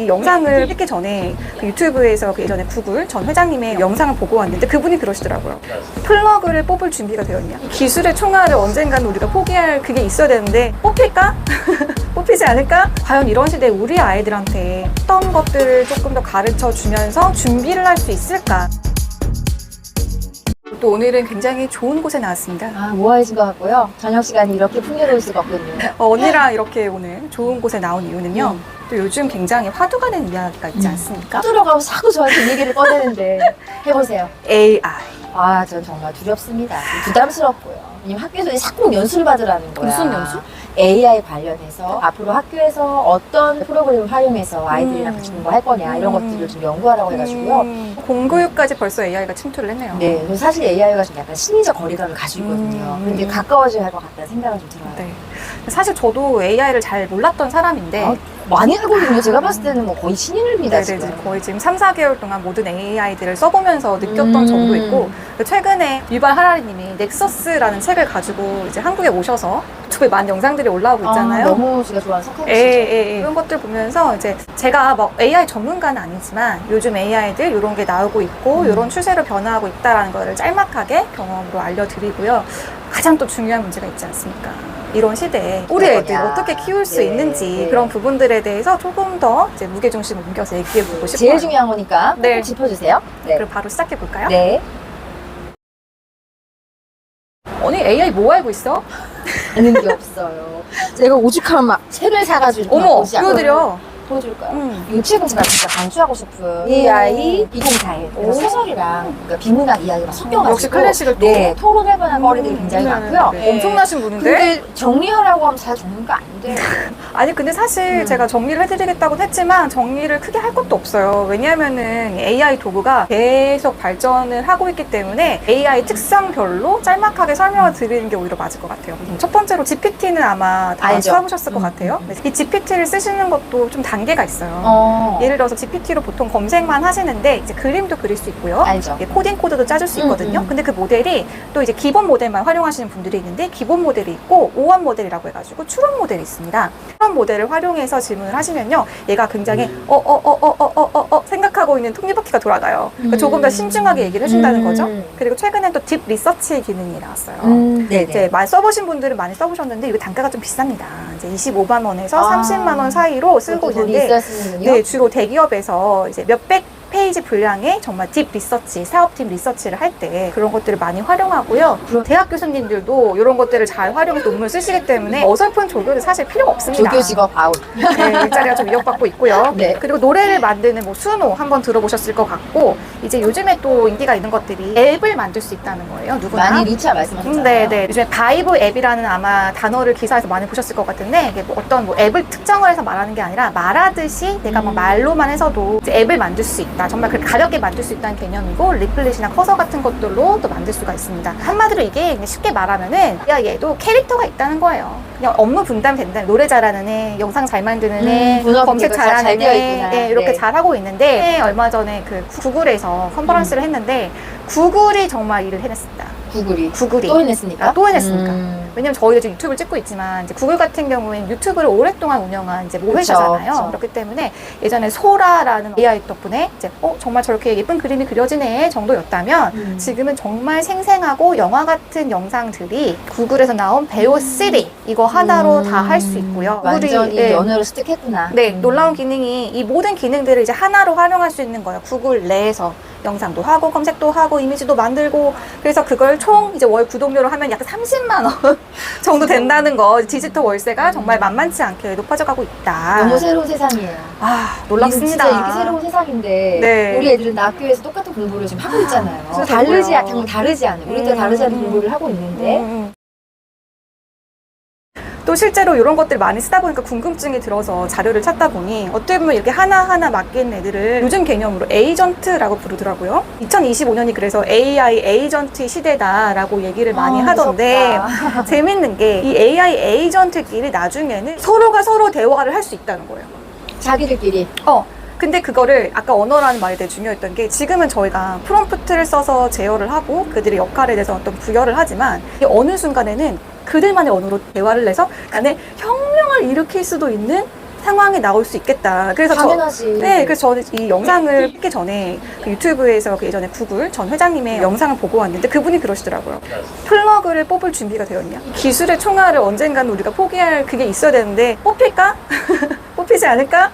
이 영상을 찍기 전에 그 유튜브에서 그 예전에 구글 전 회장님의 영상을 보고 왔는데 그분이 그러시더라고요. 플러그를 뽑을 준비가 되었냐? 기술의 총알을 언젠가는 우리가 포기할 그게 있어야 되는데 뽑힐까? 뽑히지 않을까? 과연 이런 시대에 우리 아이들한테 어떤 것들을 조금 더 가르쳐 주면서 준비를 할 수 있을까? 또 오늘은 굉장히 좋은 곳에 나왔습니다. 아, 모아해진 것 같고요. 저녁 시간이 이렇게 풍요로울 수가 없군요. 어, 언니랑 이렇게 오늘 좋은 곳에 나온 이유는요. 음. 또 요즘 굉장히 화두가 된 이야기가 있지 음. 않습니까? 들어가고 자꾸 저한테 이 얘기를 꺼내는데 해보세요. AI. 아, 전 정말 두렵습니다. 부담스럽고요. 왜냐면 학교에서 자꾸 연수를 받으라는 거야. 무슨 연수? AI 관련해서 앞으로 학교에서 어떤 프로그램을 활용해서 아이들이랑 음. 같이 공부할 거냐 이런 음. 것들을 좀 연구하라고 해가지고요. 음, 공교육까지 벌써 AI가 침투를 했네요. 네, 그래서 사실 AI가 좀 약간 심리적 거리감을 가지고 있거든요. 음. 근데 가까워져야 할 것 같다는 생각은 좀 들어요. 네. 사실 저도 AI를 잘 몰랐던 사람인데 아, 많이 알거든요. 제가 봤을 때는 뭐 거의 신인입니다. 네네, 지금. 지금 거의 지금 3, 4개월 동안 모든 AI들을 써보면서 느꼈던 음. 점도 있고 최근에 유발 하라리님이 넥서스라는 책을 가지고 이제 한국에 오셔서 유튜브에 많은 영상들이 올라오고 있잖아요. 아, 너무 제가 좋아하는 예, 예, 예. 그런 것들 보면서 이제 제가 막 AI 전문가는 아니지만 요즘 AI들 이런 게 나오고 있고 음. 이런 추세로 변화하고 있다라는 거를 짤막하게 경험으로 알려드리고요. 가장 또 중요한 문제가 있지 않습니까? 이런 시대에 우리 어떠냐. 애들 어떻게 키울 수 네, 있는지 네. 그런 부분들에 대해서 조금 더 이제 무게중심을 옮겨서 얘기해 보고 싶어요. 제일 중요한 거니까 꼭 네. 짚어주세요. 네. 그럼 바로 시작해 볼까요? 네. 언니 AI 뭐 알고 있어? 아는 게 없어요. 제가 오죽하면 막 책을 사가지고 어머, 보여드려. 보여줄까요? 음. 이 책은 제가 진짜 강추하고 싶은 AI 2041 오. 소설이랑 그러니까 비문학 이야기가 섞여가지고 역시 클래식을 또. 네, 토론할 만한 거리들이 굉장히 네, 많고요. 네. 엄청나신 분인데? 근데 정리하라고 하면 잘 정리가 안 돼요. 아니 근데 사실 음. 제가 정리를 해드리겠다고 했지만 정리를 크게 할 것도 없어요. 왜냐하면은 AI 도구가 계속 발전을 하고 있기 때문에 AI 특성별로 짤막하게 설명을 드리는 게 오히려 맞을 것 같아요. 첫 번째로 GPT는 아마 다 알죠. 써보셨을 것 음, 같아요. 음, 네, 이 GPT를 쓰시는 것도 좀 단 계가 있어요. 어. 예를 들어서 GPT로 보통 검색만 하시는데 이제 그림도 그릴 수 있고요. 알죠. 예, 코딩 코드도 짜줄 수 음, 있거든요. 음. 근데 그 모델이 또 이제 기본 모델만 활용하시는 분들이 있는데 기본 모델이 있고 오원 모델이라고 해가지고 추론 모델이 있습니다. 추론 모델을 활용해서 질문을 하시면요, 얘가 굉장히 어 어 어 어 어 어어 생각하고 있는 톱니바퀴가 돌아가요. 그러니까 음. 조금 더 신중하게 얘기를 해준다는 음. 거죠. 그리고 최근에 또 딥 리서치 기능이 나왔어요. 음, 네네. 이제 많이 써보신 분들은 많이 써보셨는데 이게 단가가 좀 비쌉니다. 이제 25만 원에서 아. 30만 원 사이로 쓰고 그것 있어야 쓰는군요. 네, 주로 대기업에서 이제 몇백 페이지 분량의 정말 딥 리서치, 사업팀 리서치를 할 때 그런 것들을 많이 활용하고요. 그럼- 대학 교수님들도 이런 것들을 잘 활용해서 논문을 쓰시기 때문에 어설픈 조교는 사실 필요가 없습니다. 조교 직업 아웃. 네, 일자리가 좀 위협받고 있고요. 네. 그리고 노래를 만드는 뭐 수노 한번 들어보셨을 것 같고 이제 요즘에 또 인기가 있는 것들이 앱을 만들 수 있다는 거예요. 누구나. 많이 리차 말씀하셨잖아요. 음, 네, 네. 요즘에 바이브 앱이라는 아마 단어를 기사에서 많이 보셨을 것 같은데 뭐 어떤 뭐 앱을 특정을 해서 말하는 게 아니라 말하듯이 내가 뭐 음. 말로만 해서도 앱을 만들 수 있다. 정말 그렇게 가볍게 만들 수 있다는 개념이고 리플릿이나 커서 같은 것들로 또 만들 수가 있습니다. 한마디로 이게 쉽게 말하면 야 얘도 캐릭터가 있다는 거예요. 그냥 업무 분담 된다. 노래 잘하는 애, 영상 잘 만드는 애, 음, 검색 잘 잘하는 애. 네, 이렇게 네. 잘 하고 있는데 얼마 전에 그 구글에서 컨퍼런스를 했는데 구글이 정말 일을 해냈습니다. 구글이 구글이 또 해냈습니까? 아, 또 해냈습니까? 음. 왜냐면 저희도 지금 유튜브를 찍고 있지만 이제 구글 같은 경우에는 유튜브를 오랫동안 운영한 이제 모회사잖아요. 그쵸, 그쵸. 그렇기 때문에 예전에 소라라는 AI 덕분에 이제 어 정말 저렇게 예쁜 그림이 그려지네 정도였다면 음. 지금은 정말 생생하고 영화 같은 영상들이 구글에서 나온 배우 시리 이거 하나로 음. 다할 수 있고요. 완전히 예, 연어를 습득했구나. 네, 음. 놀라운 기능이 이 모든 기능들을 이제 하나로 활용할 수 있는 거예요. 구글 내에서 영상도 하고 검색도 하고 이미지도 만들고 그래서 그걸 총 이제 월 구독료로 하면 약 30만 원 정도 된다는 거. 디지털 월세가 정말 만만치 않게 높아져 가고 있다. 너무 새로운 세상이에요. 아, 놀랍습니다. 진짜 이렇게 새로운 세상인데 네. 우리 애들은 나 학교에서 똑같은 공부를 지금 하고 있잖아요. 진짜 다르지 않, 되고요. 정말 다르지 않은 우리 때 음, 다르지 않은 음. 공부를 하고 있는데 음, 음. 또 실제로 이런 것들 많이 쓰다 보니까 궁금증이 들어서 자료를 찾다 보니 어떻게 보면 이렇게 하나하나 맡긴 애들을 요즘 개념으로 에이전트라고 부르더라고요. 2025년이 그래서 AI 에이전트 시대다라고 얘기를 많이 아, 하던데. 재밌는 게 이 AI 에이전트끼리 나중에는 서로가 서로 대화를 할 수 있다는 거예요. 자기들끼리 어. 근데 그거를 아까 언어라는 말이 되게 중요했던 게 지금은 저희가 프롬프트를 써서 제어를 하고 그들의 역할에 대해서 어떤 부여를 하지만 이 어느 순간에는 그들만의 언어로 대화를 해서 안에 혁명을 일으킬 수도 있는 상황이 나올 수 있겠다. 그래서 저, 당연하지. 네, 그래서 저는 이 영상을 찍기 전에 그 유튜브에서 그 예전에 구글 전 회장님의 영상을 보고 왔는데 그분이 그러시더라고요. 플러그를 뽑을 준비가 되었냐? 기술의 총알을 언젠가는 우리가 포기할 그게 있어야 되는데 뽑힐까? 뽑히지 않을까?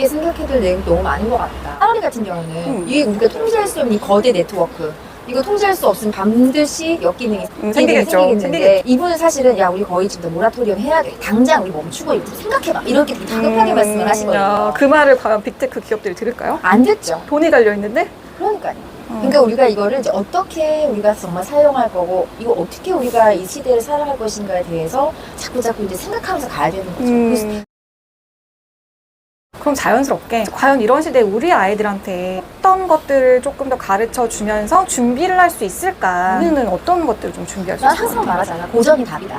깊게 생각해둘 내용이 너무 많은 것 같다. 하나리 같은 경우는 음. 이게 우리가 통제할 수 없는 이 거대 네트워크. 이거 통제할 수 없으면 반드시 역기능이 음, 생기겠죠. 생기겠는데 생기겠- 이분은 사실은 야 우리 거의 지금 모라토리엄 해야 돼. 당장 우리 멈추고 생각해봐. 이렇게 되게 다급하게 음, 말씀을 하시거든요. 야, 그 말을 과연 빅테크 기업들이 들을까요? 안 됐죠. 돈이 달려 있는데? 그러니까요. 어. 그러니까 우리가 이거를 이제 어떻게 우리가 정말 사용할 거고 이거 어떻게 우리가 이 시대를 살아갈 것인가에 대해서 자꾸 자꾸 이제 생각하면서 가야 되는 거죠. 음. 그럼 자연스럽게 과연 이런 시대에 우리 아이들한테 어떤 것들을 조금 더 가르쳐 주면서 준비를 할 수 있을까? 우리는 어떤 것들을 좀 준비할 수 난 있을까? 항상 말하잖아. 고전이 답이다.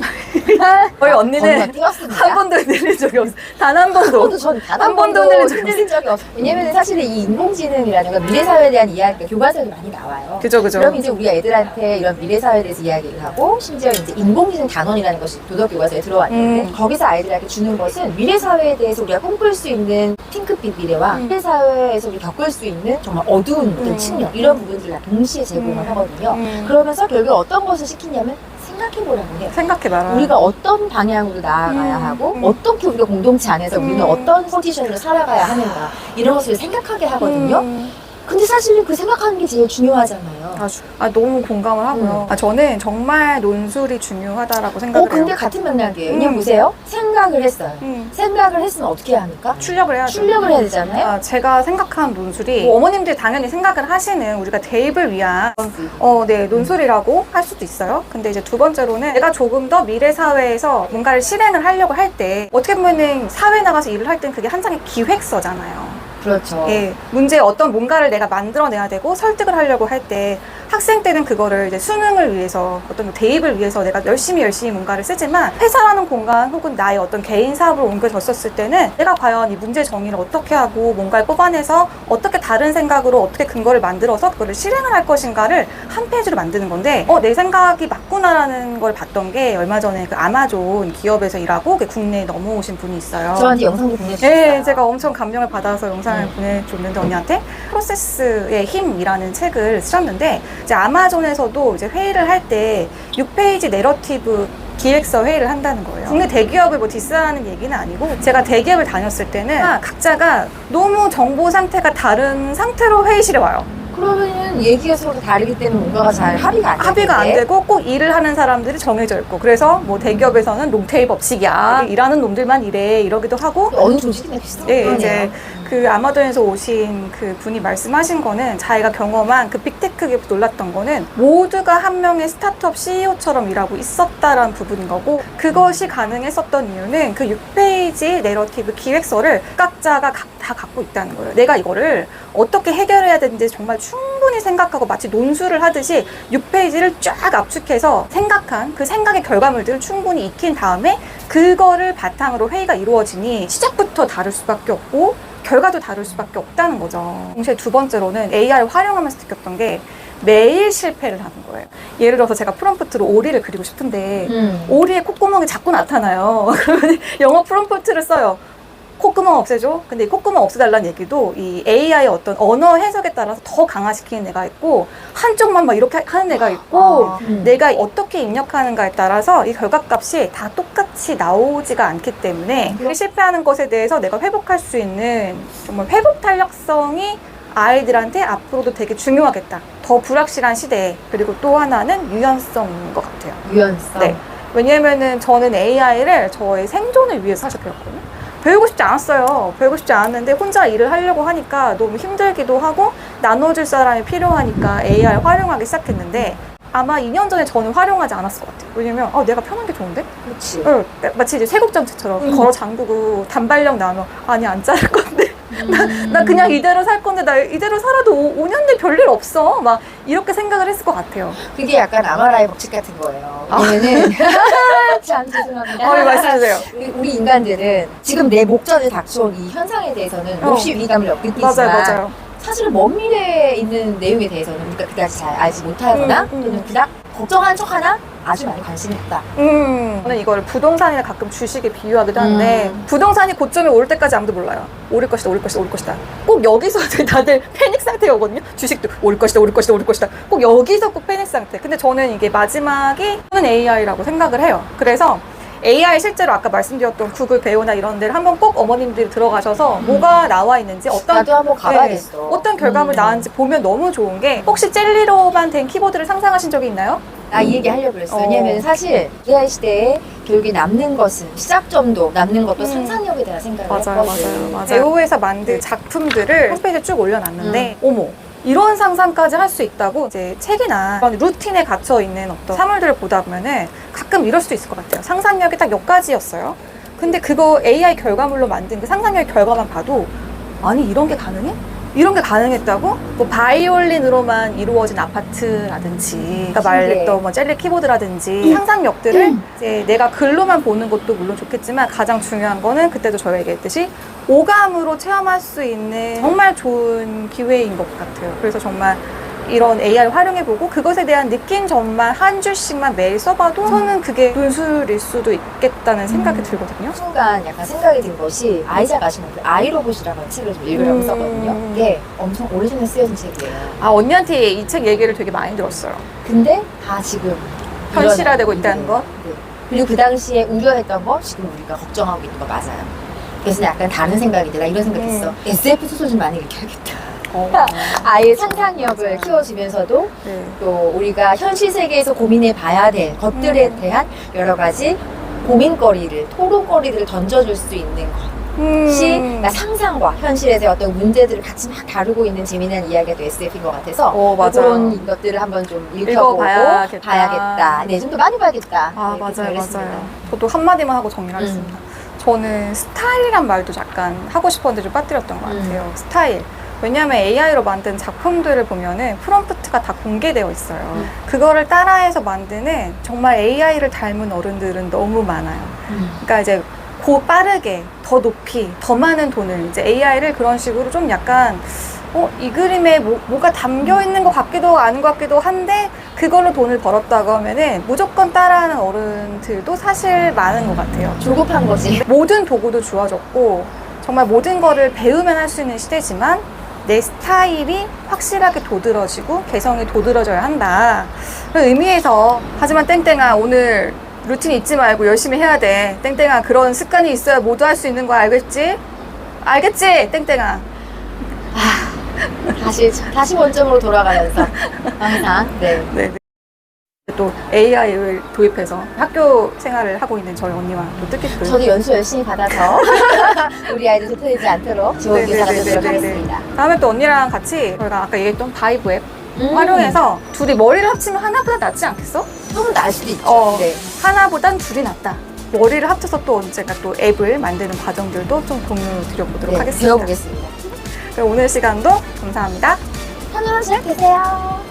저희 언니는 언니가 띄웠습니다. 한 번도 흔들린 적이 없어. 단한한 번도. 전단 한한 번도 흔들린 적이 흔들린 적이 없어. 왜냐면 사실은 이 인공지능이라든가 미래 사회에 대한 이야기가 교과서에 많이 나와요. 그죠, 그죠. 그럼 이제 우리가 애들한테 이런 미래 사회에 대해서 이야기를 하고 심지어 이제 인공지능 단원이라는 것이 도덕 교과서에 들어왔는데 음. 거기서 아이들에게 주는 것은 미래 사회에 대해서 우리가 꿈꿀 수 있는 핑크빛 미래와 음. 미래 사회에서 우리 겪을 수 있는 정말 어두운 어떤 음. 측면 이런 부분들을 다 동시에 제공을 음. 하거든요. 음. 그러면서 결국 어떤 것을 시키냐면 생각해보라고 해요. 생각해봐라. 우리가 어떤 방향으로 나아가야 음, 하고 음. 어떻게 우리가 공동체 안에서 우리는 음. 어떤 포지션으로 살아가야 하는가 이런 것을 생각하게 하거든요. 음. 근데 사실은 그 생각하는 게 제일 중요하잖아요. 아 주, 아, 너무 공감을 하고요. 아, 저는 정말 논술이 중요하다라고 어, 생각을 근데 해요. 같은 맥락이에요. 음. 왜냐면 보세요. 생각을 했어요. 음. 생각을 했으면 어떻게 해야 합니까? 출력을 해야죠. 출력을 해야 되잖아요. 아, 제가 생각한 논술이 뭐 어머님들이 당연히 생각을 하시는 우리가 대입을 위한 어, 네, 논술이라고 할 수도 있어요. 근데 이제 두 번째로는 내가 조금 더 미래 사회에서 뭔가를 실행을 하려고 할 때 어떻게 보면은 사회 나가서 일을 할 땐 그게 한 장의 기획서잖아요. 그렇죠. 예, 문제 어떤 뭔가를 내가 만들어내야 되고 설득을 하려고 할 때 학생 때는 그거를 이제 수능을 위해서 어떤 대입을 위해서 내가 열심히 열심히 뭔가를 쓰지만 회사라는 공간 혹은 나의 어떤 개인 사업을 옮겨졌었을 때는 내가 과연 이 문제 정의를 어떻게 하고 뭔가를 뽑아내서 어떻게 다른 생각으로 어떻게 근거를 만들어서 그거를 실행을 할 것인가를 한 페이지로 만드는 건데 어 내 생각이 맞구나라는 걸 봤던 게 얼마 전에 그 아마존 기업에서 일하고 그 국내에 넘어오신 분이 있어요. 저한테 영상도 보내주셨어요. 네, 제가 엄청 감명을 받아서 영상을 네. 보내줬는데 언니한테 프로세스의 힘이라는 책을 쓰셨는데 이제 아마존에서도 이제 회의를 할 때 6페이지 내러티브 기획서 회의를 한다는 거예요. 국내 대기업을 뭐 디스하는 얘기는 아니고 제가 대기업을 다녔을 때는 각자가 너무 정보 상태가 다른 상태로 회의실에 와요. 그러면은 얘기가 서로 다르기 때문에 뭔가가 잘 합의가 안 되는데 합의가 안 되고 꼭 일을 하는 사람들이 정해져 있고 그래서 뭐 대기업에서는 롱테일 법칙이야 일하는 놈들만 일해 이러기도 하고 어느 조직이나 비슷한 예, 거네요. 이제 그 아마존에서 오신 그 분이 말씀하신 거는 자기가 경험한 그 빅테크 기업 놀랐던 거는 모두가 한 명의 스타트업 CEO처럼 일하고 있었다라는 부분인 거고 그것이 가능했었던 이유는 그 6페이지 내러티브 기획서를 각자가 각- 다 갖고 있다는 거예요. 내가 이거를 어떻게 해결해야 되는지 정말 충분히 생각하고 마치 논술을 하듯이 6페이지를 쫙 압축해서 생각한 그 생각의 결과물들을 충분히 익힌 다음에 그거를 바탕으로 회의가 이루어지니 시작부터 다를 수밖에 없고 결과도 다를 수밖에 없다는 거죠. 동시에 두 번째로는 AI를 활용하면서 느꼈던 게 매일 실패를 하는 거예요. 예를 들어서 제가 프롬프트로 오리를 그리고 싶은데 음. 오리의 콧구멍이 자꾸 나타나요. 그러면 영어 프롬프트를 써요. 콧구멍 없애줘? 근데 이 콧구멍 없애달라는 얘기도 이 AI의 어떤 언어 해석에 따라서 더 강화시키는 애가 있고 한쪽만 막 이렇게 하는 애가 있고 아, 음. 내가 어떻게 입력하는가에 따라서 이 결과값이 다 똑같이 나오지가 않기 때문에 그 실패하는 것에 대해서 내가 회복할 수 있는 정말 회복 탄력성이 아이들한테 앞으로도 되게 중요하겠다. 더 불확실한 시대에 그리고 또 하나는 유연성인 것 같아요. 유연성. 네. 왜냐면은 저는 AI를 저의 생존을 위해서 사실 배웠거든요. 배우고 싶지 않았어요. 배우고 싶지 않았는데 혼자 일을 하려고 하니까 너무 힘들기도 하고 나눠줄 사람이 필요하니까 AI 활용하기 시작했는데 아마 2년 전에 저는 활용하지 않았을 것 같아요. 왜냐면 어, 내가 편한 게 좋은데? 그렇지. 어, 마치 이제 세국정책처럼 음. 걸어 잠그고 단발령 나오면 아니 안 자를 건데 음. 나 그냥 이대로 살 건데 나 이대로 살아도 5, 년 뒤에 별일 없어 막 이렇게 생각을 했을 것 같아요. 그게 약간 아마라의 법칙 같은 거예요. 아. 왜냐면은 참 죄송합니다. 어, 네, 말씀해주세요. 우리, 인간들은 지금 내 목전에 닥쳐온 이 현상에 대해서는 어. 몹시 위기감을 느끼지만 맞아요, 맞아요. 사실은 먼 미래에 있는 내용에 대해서는 우리가 그다지 잘 알지 못하거나 음, 음. 또는 그닥 걱정하는 척 하나 아주 많이 관심이 있다. 음, 저는 이거를 부동산이나 가끔 주식에 비유하기도 하는데 음. 부동산이 고점에 오를 때까지 아무도 몰라요. 오를 것이다, 오를 것이다, 오를 것이다. 꼭 여기서 다들 패닉 상태에 오거든요. 주식도 오를 것이다, 오를 것이다, 오를 것이다. 꼭 여기서 꼭 패닉 상태. 근데 저는 이게 마지막이 저는 AI라고 생각을 해요. 그래서 AI 실제로 아까 말씀드렸던 구글 배우나 이런 데를 한번 꼭 어머님들이 들어가셔서 뭐가 나와 있는지 어떤 나도 한번 가봐야겠어. 네, 어떤 결과물 음. 나왔는지 보면 너무 좋은 게 혹시 젤리로만 된 키보드를 상상하신 적이 있나요? 나 이 얘기 하려고 그랬어. 어. 왜냐면 사실 AI 시대에 교육이 남는 것은 시작점도 남는 것도 음. 상상력에 대한 생각을 맞아요, 했거든. 맞아요, 맞아요. 배우에서 만든 작품들을 홈페이지에 쭉 올려놨는데, 음. 어머. 이런 상상까지 할 수 있다고 이제 책이나 그런 루틴에 갇혀 있는 어떤 사물들을 보다 보면은 가끔 이럴 수도 있을 것 같아요. 상상력이 딱 여기까지였어요. 근데 그거 AI 결과물로 만든 그 상상력의 결과만 봐도 아니 이런 게 가능해? 이런 게 가능했다고? 뭐 바이올린으로만 이루어진 아파트라든지 아까 신기해. 말했던 뭐 젤리 키보드라든지 상상력들을 이제 내가 글로만 보는 것도 물론 좋겠지만 가장 중요한 거는 그때도 저희가 얘기했듯이 오감으로 체험할 수 있는 정말 좋은 기회인 것 같아요. 그래서 정말 이런 AI를 활용해보고 그것에 대한 느낀 점만 한 줄씩만 매일 써봐도 저는 그게 논술일 수도 있겠다는 생각이 들거든요. 순간 약간 생각이 든 것이 아이작 아시는 그 아이로봇이라는 책을 좀 읽으려고 음. 썼거든요. 이게 엄청 오래전에 쓰여진 책이에요. 아 언니한테 이 책 얘기를 되게 많이 들었어요. 근데 다 지금 현실화되고 있다는 거? 네. 그리고 그 당시에 우려했던 거 지금 우리가 걱정하고 있는 거 맞아요. 그래서 약간 다른 생각이 들어. 이런 생각했어. 음. SF 소설 좀 많이 읽혀야겠다. 어. 아이의 상상력을 키워주면서도 네. 또 우리가 현실 세계에서 고민해 봐야 될 것들에 음. 대한 여러 가지 고민거리를, 토론거리들을 던져줄 수 있는 것이 음. 그러니까 상상과 현실에서의 어떤 문제들을 같이 막 다루고 있는 재미난 이야기가 또 SF인 것 같아서 어, 맞아요. 그런 것들을 한번 좀 읽어보고 읽어봐야겠다. 봐야겠다. 네, 좀 더 많이 봐야겠다. 아 이렇게 맞아요. 맞아요. 저도 한마디만 하고 정리를 하겠습니다. 저는 스타일이란 말도 잠깐 하고 싶었는데 좀 빠뜨렸던 것 음. 같아요. 스타일. 왜냐하면 AI로 만든 작품들을 보면은 프롬프트가 다 공개되어 있어요. 음. 그거를 따라해서 만드는 정말 AI를 닮은 어른들은 너무 많아요. 음. 그러니까 이제 고 빠르게 더 높이 더 많은 돈을 이제 AI를 그런 식으로 좀 약간 어, 이 그림에 뭐, 뭐가 담겨 있는 것 같기도 아닌 것 같기도 한데 그걸로 돈을 벌었다고 하면은 무조건 따라하는 어른들도 사실 많은 것 같아요. 조급한 거지. 모든 도구도 주어졌고 정말 모든 거를 배우면 할 수 있는 시대지만 내 스타일이 확실하게 도드러지고 개성이 도드러져야 한다. 그 의미에서 하지만 땡땡아 오늘 루틴 잊지 말고 열심히 해야 돼. 땡땡아 그런 습관이 있어야 모두 할 수 있는 거 알겠지? 알겠지? 땡땡아. 다시 다시 원점으로 돌아가면서 항상 네. 네. 네. 또 AI를 도입해서 학교 생활을 하고 있는 저희 언니와 또 뜻깊은 저도 연수 열심히 받아서 우리 아이들 도태되지 않도록 좋은 기사가 되도록 하겠습니다. 다음에 또 언니랑 같이 저희가 아까 얘기했던 바이브 앱 음. 활용해서 둘이 머리를 합치면 하나보다 낫지 않겠어? 조금 더알 수도 있죠. 어. 네. 하나보단 둘이 낫다. 머리를 합쳐서 또 언젠가 또 앱을 만드는 과정들도 좀 공유 드려보도록 네, 하겠습니다. 배워보겠습니다. 그럼 오늘 시간도 감사합니다. 편안한 시간 되세요.